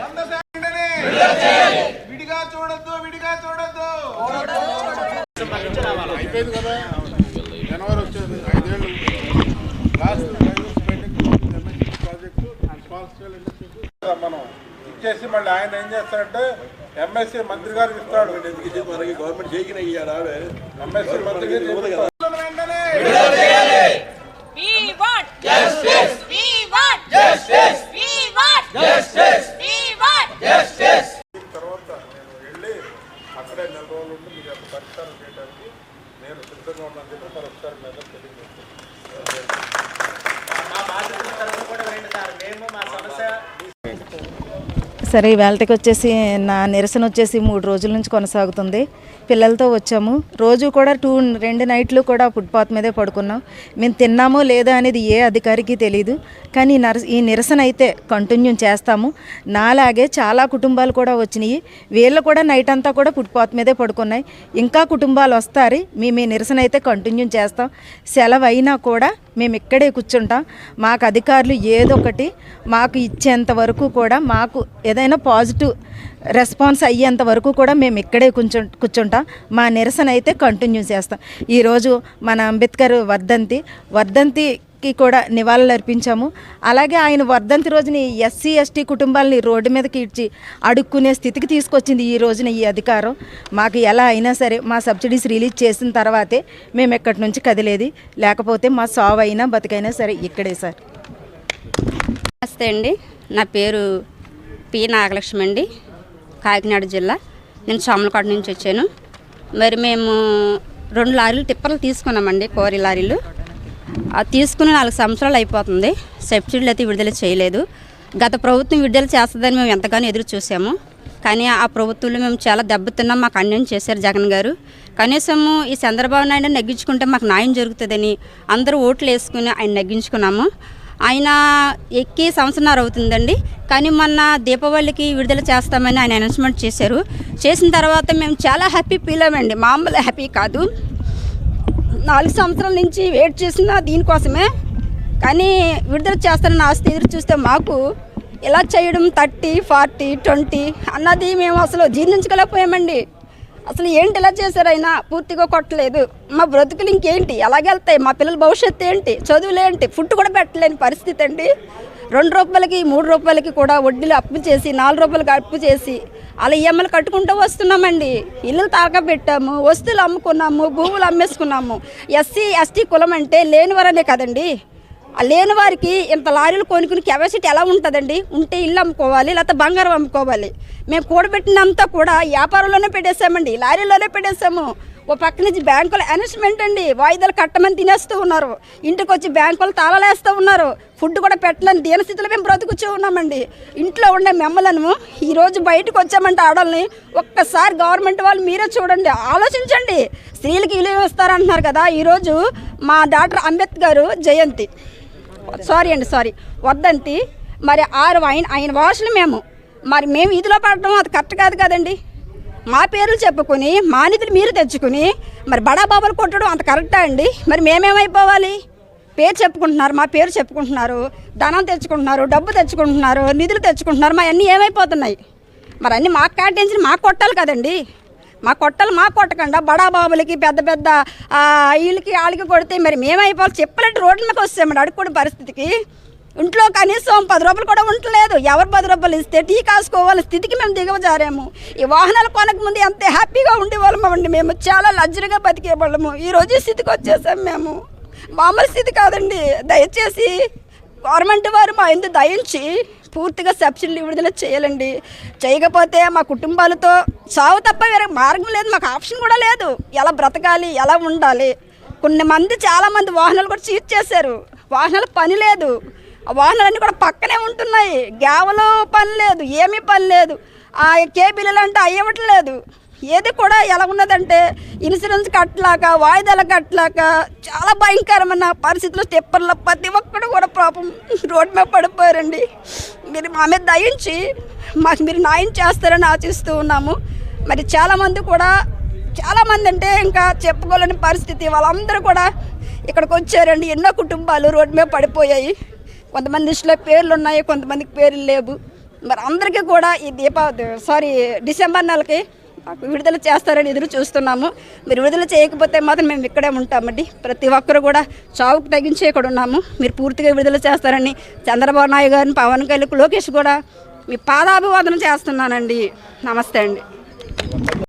వంద శాతం వెంటనే విడిగా చూడొద్దు విడిగా చూడొద్దు అయిపోయింది కదా జనవరి వచ్చేది ఐదేళ్ళు లాస్ట్ ప్రాజెక్టు మనం ఇచ్చేసి మళ్ళీ ఆయన ఏం చేస్తాడంటే ఎంఎస్సీ మంత్రి గారికి ఇస్తాడు. మనకి గవర్నమెంట్ ఇయ్యాడు ఎంఎస్సీ మంత్రి గారికి ఇస్తాడు. వెంటనే we want justice we want justice we want justice we want justice తర్వాత నేను వెళ్ళి అక్కడే నెల రోజులు ఉండి మీకు అంత పరిష్కారం చేయడానికి నేను సిద్ధంగా ఉన్నాను చెప్పి మరొకసారి మీద తెలియజేస్తాను సరే ఇవాళకి వచ్చేసి నా నిరసన వచ్చేసి మూడు రోజుల నుంచి కొనసాగుతుంది. పిల్లలతో వచ్చాము. రోజు కూడా టూ రెండు నైట్లు కూడా ఫుట్పాత్ మీదే పడుకున్నాం. మేము తిన్నామో లేదా అనేది ఏ అధికారికి తెలియదు కానీ ఈ నరస ఈ నిరసన అయితే కంటిన్యూ చేస్తాము. నాలాగే చాలా కుటుంబాలు కూడా వచ్చినాయి. వీళ్ళు కూడా నైట్ అంతా కూడా ఫుట్పాత్ మీదే పడుకున్నాయి. ఇంకా కుటుంబాలు వస్తారు. మేము ఈ నిరసన అయితే కంటిన్యూ చేస్తాం. సెలవు అయినా కూడా మేము ఇక్కడే కూర్చుంటాం. మాకు అధికారులు ఏదొకటి మాకు ఇచ్చేంత వరకు కూడా మాకు ఏదైనా పాజిటివ్ రెస్పాన్స్ అయ్యేంత వరకు కూడా మేము ఇక్కడే కూర్చో కూర్చుంటాం. మా నిరసన అయితే కంటిన్యూ చేస్తాం. ఈరోజు మన అంబేద్కర్ వర్ధంతి వర్ధంతికి కూడా నివాళులు అర్పించాము. అలాగే ఆయన వర్ధంతి రోజుని ఎస్సీ ఎస్టీ కుటుంబాలని రోడ్డు మీదకి ఇడ్చి అడుక్కునే స్థితికి తీసుకొచ్చింది ఈ రోజున ఈ అధికారం. మాకు ఎలా అయినా సరే మా సబ్సిడీస్ రిలీజ్ చేసిన తర్వాతే మేము ఇక్కడి నుంచి కదిలేది. లేకపోతే మా సావు అయినా బతికైనా సరే ఇక్కడే సార్. నమస్తే అండి. నా పేరు పి నాగలక్ష్మి అండి కాకినాడ జిల్లా. నేను చామలకోట నుంచి వచ్చాను. మరి మేము రెండు లారీలు టిప్పర్లు తీసుకున్నామండి కోరి లారీలు. అది తీసుకుని నాలుగు సంవత్సరాలు అయిపోతుంది. సబ్సిడీలు అయితే విడుదల చేయలేదు. గత ప్రభుత్వం విడుదల చేస్తుందని మేము ఎంతగానో ఎదురు చూసాము. కానీ ఆ ప్రభుత్వంలో మేము చాలా దెబ్బతిన్నాం మాకు అన్యాయం చేశారు జగన్ గారు. కనీసము ఈ చంద్రబాబు నాయుడు నెగ్గించుకుంటే మాకు న్యాయం జరుగుతుందని అందరూ ఓట్లు వేసుకుని ఆయన నెగ్గించుకున్నాము. ఆయన ఎక్కి సంవత్సరాలు అవుతుందండి. కానీ మొన్న దీపావళికి విడుదల చేస్తామని ఆయన అనౌన్స్మెంట్ చేశారు. చేసిన తర్వాత మేము చాలా హ్యాపీ ఫీల్ అయ్యామండి. మామూలు హ్యాపీ కాదు. నాలుగు సంవత్సరాల నుంచి వెయిట్ చేసిన దీనికోసమే. కానీ విడుదల చేస్తారని ఆస్తి ఎదురు చూస్తే మాకు ఇలా చేయడం థర్టీ ఫార్టీ ట్వంటీ అన్నది మేము అసలు జీర్ణించుకోలేకపోయామండి. అసలు ఏంటి ఇలా చేశారు అయినా? పూర్తిగా కొట్టలేదు. మా బ్రతుకులు ఇంకేంటి? ఎలాగెళ్తాయి మా పిల్లల భవిష్యత్తు ఏంటి? చదువులు ఏంటి? ఫుడ్ కూడా పెట్టలేని పరిస్థితి అండి. రెండు రూపాయలకి మూడు రూపాయలకి కూడా వడ్డీలు అప్పు చేసి నాలుగు రూపాయలకి అప్పు చేసి అలా ఈఎంఐలు కట్టుకుంటూ వస్తున్నామండి. ఇల్లు తాకబెట్టాము వస్తువులు అమ్ముకున్నాము భూములు అమ్మేసుకున్నాము. ఎస్సీ ఎస్టీ కులం అంటే లేనివారనే కదండి. లేని వారికి ఇంత లారీలు కొనుక్కుని కెపాసిటీ ఎలా ఉంటుందండి? ఉంటే ఇల్లు అమ్ముకోవాలి లేకపోతే బంగారం అమ్ముకోవాలి. మేము కూడబెట్టినంతా కూడా వ్యాపారంలోనే పెట్టేసామండి లారీలోనే పెట్టేసాము ఓ పక్క నుంచి బ్యాంకుల అనౌన్స్మెంట్ అండి వాయిదాలు కట్టమని తినేస్తూ ఉన్నారు. ఇంటికి వచ్చి బ్యాంకులు తాళాలేస్తూ ఉన్నారు. ఫుడ్ కూడా పెట్టలేని దీనస్థితిలో మేము బ్రతుకుచూ ఉన్నామండి. ఇంట్లో ఉండే మెమ్మలను ఈరోజు బయటకు వచ్చామంటే ఆడల్ని ఒక్కసారి గవర్నమెంట్ వాళ్ళు మీరే చూడండి ఆలోచించండి. స్త్రీలకు విలువ ఇస్తారంటున్నారు కదా ఈరోజు మా డాక్టర్ అంబేద్కర్ జయంతి. సారీ అండి సారీ వద్దంతి. మరి ఆరు ఆయన ఆయన భాషలు మేము. మరి మేము ఇదిలో పడటం అది కరెక్ట్ కాదు కదండి. మా పేర్లు చెప్పుకొని మా నిధులు మీరు తెచ్చుకుని మరి బడా బాబాలు కొట్టడం అంత కరెక్టా అండి? మరి మేమేమైపోవాలి? పేరు చెప్పుకుంటున్నారు మా పేరు చెప్పుకుంటున్నారు ధనం తెచ్చుకుంటున్నారు డబ్బు తెచ్చుకుంటున్నారు నిధులు తెచ్చుకుంటున్నారు మా అన్నీ ఏమైపోతున్నాయి? మరి అన్నీ మాకు కేటాయించి మాకు కొట్టాలి కదండి. మా కొట్టలు మా కొట్టకుండా. బడా బాబులకి పెద్ద పెద్ద ఆ, వీళ్ళకి వాళ్ళకి కొడితే మరి మేమైపోవాలి. చెప్పలేట్టు రోడ్ల మీద వస్తామండి అడుక్కునే పరిస్థితికి. ఇంట్లో కనీసం పది రూపాయలు కూడా ఉండలేదు. ఎవరు పది రూపాయలు ఇస్తే టీ కాసుకోవాలి స్థితికి మేము దిగవజారాము ఈ వాహనాలు కొనక ముందు ఎంత హ్యాపీగా ఉండేవాళ్ళమండి మేము. చాలా లగ్జరీగా బతికేవాళ్ళము. ఈరోజు స్థితికి వచ్చేసాం మేము. మామూలు స్థితి కాదండి. దయచేసి గవర్నమెంట్ వారు మా ఎందుకు దయించి పూర్తిగా సబ్సిడీలు విడుదల చేయాలండి. చేయకపోతే మా కుటుంబాలతో సావు తప్ప వేరే మార్గం లేదు మాకు ఆప్షన్ కూడా లేదు. ఎలా బ్రతకాలి ఎలా ఉండాలి? కొన్ని మంది చాలామంది వాహనాలు కూడా చీజ్ చేశారు. వాహనాలు పని లేదు. ఆ వాహనాలన్నీ కూడా పక్కనే ఉంటున్నాయి. గేవలో పని లేదు ఏమీ పని లేదు. ఆ కేబిల్లు అంటే అయ్యవట్లేదు. ఏది కూడా ఎలా ఉన్నదంటే ఇన్సూరెన్స్ కట్టలేక వాయిదాలు కట్టలేక చాలా భయంకరమైన పరిస్థితులు స్టెప్పర్లో ప్రతి ఒక్కడు కూడా పాపం రోడ్డు మీద పడిపోయారండి. మీరు మా మీద దయించి మాకు మీరు న్యాయం చేస్తారని ఆశిస్తూ ఉన్నాము. మరి చాలామంది కూడా చాలామంది అంటే ఇంకా చెప్పుకోలేని పరిస్థితి. వాళ్ళందరూ కూడా ఇక్కడికి వచ్చారండి. ఎన్నో కుటుంబాలు రోడ్డు మీద పడిపోయాయి. కొంతమంది లిస్టులో పేర్లు ఉన్నాయి కొంతమందికి పేర్లు లేవు. మరి అందరికీ కూడా ఈ దీపావళి సారీ డిసెంబర్ నెలకి విడుదల చేస్తారని ఎదురు చూస్తున్నాము. మీరు విడుదల చేయకపోతే మాత్రం మేము ఇక్కడే ఉంటామండి. ప్రతి ఒక్కరు కూడా చావుకు తగ్గించే ఇక్కడ ఉన్నాము. మీరు పూర్తిగా విడుదల చేస్తారని చంద్రబాబు నాయుడు గారిని పవన్ కళ్యాణ్ లోకేష్ కూడా మీ పాదాభివాదన చేస్తున్నానండి. నమస్తే అండి.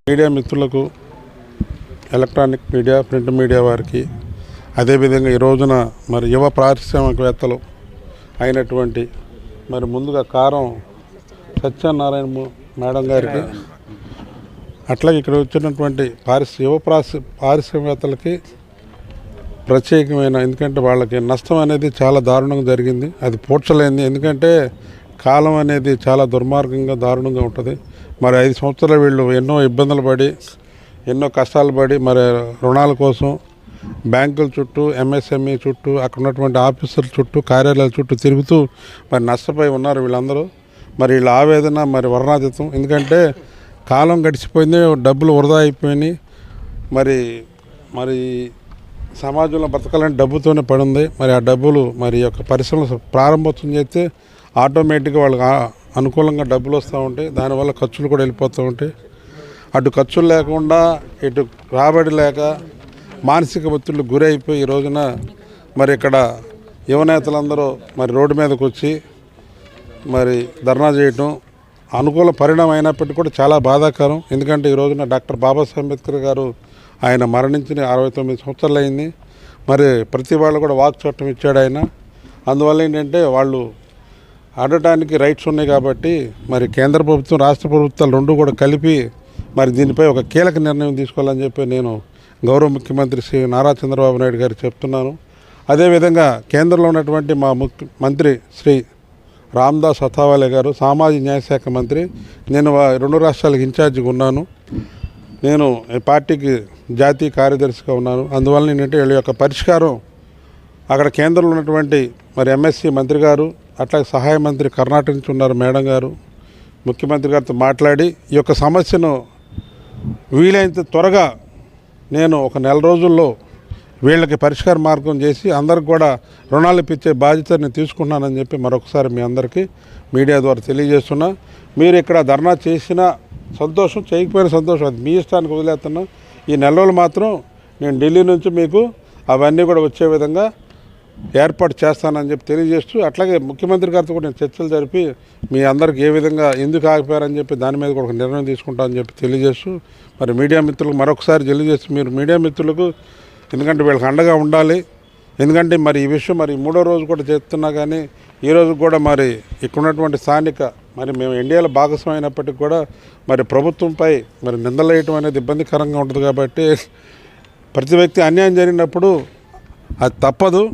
మీడియా మిత్రులకు ఎలక్ట్రానిక్ మీడియా ప్రింట్ మీడియా వారికి అదేవిధంగా ఈ రోజున మరి యువ పారిశ్రామికవేత్తలు అయినటువంటి మరి ముందుగా కారం సత్యనారాయణ మేడం గారికి. అట్లాగే ఇక్కడ వచ్చినటువంటి పారిశ్ర యువ పారిశ్ర పారిశ్రామికవేత్తలకి ప్రత్యేకమైన ఎందుకంటే వాళ్ళకి నష్టం అనేది చాలా దారుణంగా జరిగింది. అది పూడ్చలేంది ఎందుకంటే కాలం అనేది చాలా దుర్మార్గంగా దారుణంగా ఉంటుంది. మరి ఐదు సంవత్సరాలు వీళ్ళు ఎన్నో ఇబ్బందులు పడి ఎన్నో కష్టాలు పడి మరి రుణాల కోసం బ్యాంకుల చుట్టూ ఎంఎస్ఎంఈ చుట్టూ అక్కడ ఉన్నటువంటి ఆఫీసర్ల చుట్టూ కార్యాలయాల చుట్టూ తిరుగుతూ మరి నష్టపోయి ఉన్నారు వీళ్ళందరూ. మరి వీళ్ళ ఆవేదన మరి వర్ణాతీతం. ఎందుకంటే కాలం గడిచిపోయింది డబ్బులు వృధా అయిపోయినాయి. మరి మరి సమాజంలో బ్రతకాలని డబ్బుతోనే పడింది. మరి ఆ డబ్బులు మరి యొక్క పరిశ్రమలు ప్రారంభోత్సవం చేస్తే ఆటోమేటిక్గా వాళ్ళకి అనుకూలంగా డబ్బులు వస్తూ ఉంటాయి. దానివల్ల ఖర్చులు కూడా వెళ్ళిపోతూ ఉంటాయి. అటు ఖర్చులు లేకుండా ఇటు రాబడి లేక మానసిక ఒత్తిళ్ళు గురైపోయి ఈ రోజున మరి ఇక్కడ యువనేతలందరూ మరి రోడ్డు మీదకి వచ్చి మరి ధర్నా చేయటం అనుకూల పరిణామం అయినప్పటికీ కూడా చాలా బాధాకరం. ఎందుకంటే ఈ రోజున డాక్టర్ బాబాసాహెబ్ అంబేద్కర్ గారు ఆయన మరణించిన అరవై తొమ్మిది సంవత్సరాలు అయింది. మరి ప్రతి వాళ్ళు కూడా వాక్ చట్టం ఇచ్చాడు ఆయన. అందువల్ల ఏంటంటే వాళ్ళు ఆడటానికి రైట్స్ ఉన్నాయి కాబట్టి మరి కేంద్ర ప్రభుత్వం రాష్ట్ర ప్రభుత్వాలు రెండు కూడా కలిపి మరి దీనిపై ఒక కీలక నిర్ణయం తీసుకోవాలని చెప్పి నేను గౌరవ ముఖ్యమంత్రి శ్రీ నారా చంద్రబాబు నాయుడు గారు చెప్తున్నాను. అదేవిధంగా కేంద్రంలో ఉన్నటువంటి మా ముఖ్య మంత్రి శ్రీ రామ్దాస్ అథావాలే గారు సామాజిక న్యాయశాఖ మంత్రి. నేను వా- రెండు రాష్ట్రాలకు ఇన్ఛార్జిగా ఉన్నాను. నేను ఈ పార్టీకి జాతీయ కార్యదర్శిగా ఉన్నాను. అందువల్ల ఏంటంటే వీళ్ళ యొక్క పరిష్కారం అక్కడ కేంద్రంలో ఉన్నటువంటి మరి ఎంఎస్సి మంత్రి గారు అట్లాగే సహాయ మంత్రి కర్ణాటక నుంచి ఉన్నారు మేడం గారు ముఖ్యమంత్రి గారితో మాట్లాడి ఈ యొక్క సమస్యను వీలైనంత త్వరగా నేను ఒక నెల రోజుల్లో వీళ్ళకి పరిష్కార మార్గం చేసి అందరికి కూడా రుణాలు ఇప్పించే బాధ్యత నేను తీసుకున్నానని చెప్పి మరొకసారి మీ అందరికీ మీడియా ద్వారా తెలియజేస్తున్నా. మీరు ఇక్కడ ధర్నా చేసిన సంతోషం చేయకపోయిన సంతోషం అది మీ ఇష్టానికి వదిలేస్తున్నా. ఈ నెల రోజులు మాత్రం నేను ఢిల్లీ నుంచి మీకు అవన్నీ కూడా వచ్చే విధంగా ఏర్పాటు చేస్తానని చెప్పి తెలియజేస్తూ అట్లాగే ముఖ్యమంత్రి గారితో కూడా నేను చర్చలు జరిపి మీ అందరికి ఏ విధంగా ఎందుకు ఆగిపోయారని చెప్పి దాని మీద కూడా ఒక నిర్ణయం తీసుకుంటామని చెప్పి తెలియజేస్తూ మరి మీడియా మిత్రులకు మరొకసారి తెలియజేస్తూ మీరు మీడియా మిత్రులకు ఎందుకంటే వీళ్ళకి అండగా ఉండాలి. ఎందుకంటే మరి ఈ విషయం మరి మూడో రోజు కూడా చేస్తున్నా కానీ ఈ రోజు కూడా మరి ఇక్కడ ఉన్నటువంటి స్థానిక మరి మేము ఇండియాలో భాగస్వామి అయినప్పటికీ కూడా మరి ప్రభుత్వంపై మరి నిందలేయటం అనేది ఇబ్బందికరంగా ఉంటుంది కాబట్టి ప్రతి వ్యక్తి అన్యాయం జరిగినప్పుడు అది తప్పదు.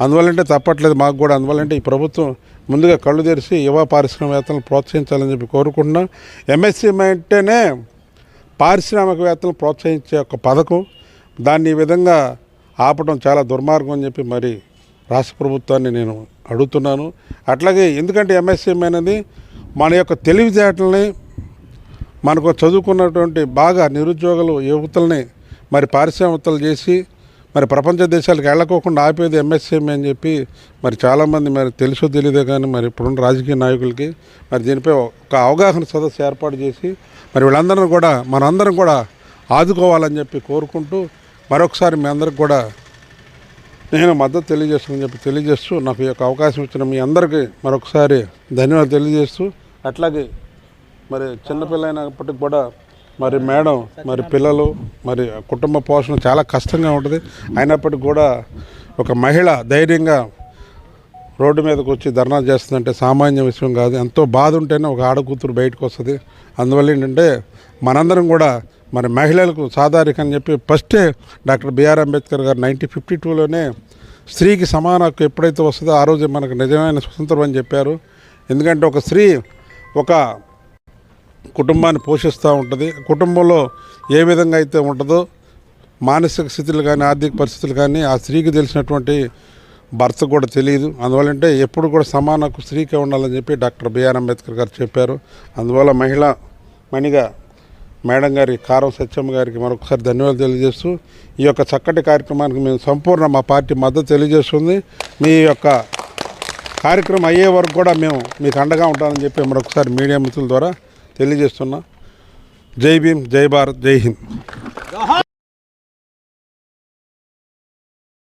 అందువల్లంటే తప్పట్లేదు మాకు కూడా. అందువల్లంటే ఈ ప్రభుత్వం ముందుగా కళ్ళు తెరిచి యువ పారిశ్రామికవేత్తలను ప్రోత్సహించాలని చెప్పి కోరుకుంటున్నాం. ఎంఎస్సీ అంటేనే పారిశ్రామికవేత్తలను ప్రోత్సహించే ఒక పథకం. దాన్ని ఈ విధంగా ఆపడం చాలా దుర్మార్గం అని చెప్పి మరి రాష్ట్ర ప్రభుత్వాన్ని నేను అడుగుతున్నాను. అట్లాగే ఎందుకంటే ఎంఎస్ఎం అనేది మన యొక్క తెలివితేటల్ని మనకు చదువుకున్నటువంటి బాగా నిరుద్యోగులు యువతల్ని మరి పారిశ్రామికలు చేసి మరి ప్రపంచ దేశాలకు వెళ్ళకోకుండా ఆపేది ఎంఎస్ఎం అని చెప్పి మరి చాలామంది మరి తెలుసో తెలియదే కానీ మరి ఇప్పుడున్న రాజకీయ నాయకులకి మరి దీనిపై ఒక అవగాహన సదస్సు ఏర్పాటు చేసి మరి వీళ్ళందరిని కూడా మనందరం కూడా ఆదుకోవాలని చెప్పి కోరుకుంటూ మరొకసారి మీ అందరికి కూడా నేను మద్దతు తెలియజేస్తానని చెప్పి తెలియజేస్తూ నాకు ఈ యొక్క అవకాశం ఇచ్చిన మీ అందరికీ మరొకసారి ధన్యవాదాలు తెలియజేస్తూ అట్లాగే మరి చిన్నపిల్ల అయినప్పటికి కూడా మరి మేడం మరి పిల్లలు మరి కుటుంబ పోషణ చాలా కష్టంగా ఉంటుంది. అయినప్పటికీ కూడా ఒక మహిళ ధైర్యంగా రోడ్డు మీదకి వచ్చి ధర్నా చేస్తుందంటే సామాన్య విషయం కాదు. ఎంతో బాధ ఉంటేనే ఒక ఆడకూతురు బయటకు వస్తుంది. అందువల్ల ఏంటంటే మనందరం కూడా మరి మహిళలకు సాధారిక అని చెప్పి ఫస్టే డాక్టర్ బిఆర్ అంబేద్కర్ గారు నైన్టీన్ ఫిఫ్టీ టూలోనే స్త్రీకి సమాన హక్కు ఎప్పుడైతే వస్తుందో ఆ రోజు మనకు నిజమైన స్వతంత్రం అని చెప్పారు. ఎందుకంటే ఒక స్త్రీ ఒక కుటుంబాన్ని పోషిస్తూ ఉంటుంది. కుటుంబంలో ఏ విధంగా అయితే ఉంటుందో మానసిక స్థితులు కానీ ఆర్థిక పరిస్థితులు కానీ ఆ స్త్రీకి తెలిసినటువంటి భర్త కూడా తెలియదు అందువల్లంటే ఎప్పుడు కూడా సమానకు స్త్రీకే ఉండాలని చెప్పి డాక్టర్ బిఆర్ అంబేద్కర్ గారు చెప్పారు. అందువల్ల మహిళ మణిగా మేడం గారి కారం సత్యమ్మ గారికి మరొకసారి ధన్యవాదాలు తెలియజేస్తూ ఈ యొక్క చక్కటి కార్యక్రమానికి మేము సంపూర్ణ మా పార్టీ మద్దతు తెలియజేస్తుంది. మీ యొక్క కార్యక్రమం అయ్యే వరకు కూడా మేము మీకు అండగా ఉంటామని చెప్పి మరొకసారి మీడియా మిత్రుల ద్వారా తెలియజేస్తున్నా. జై భీమ్ జై భారత్ జై హింద్.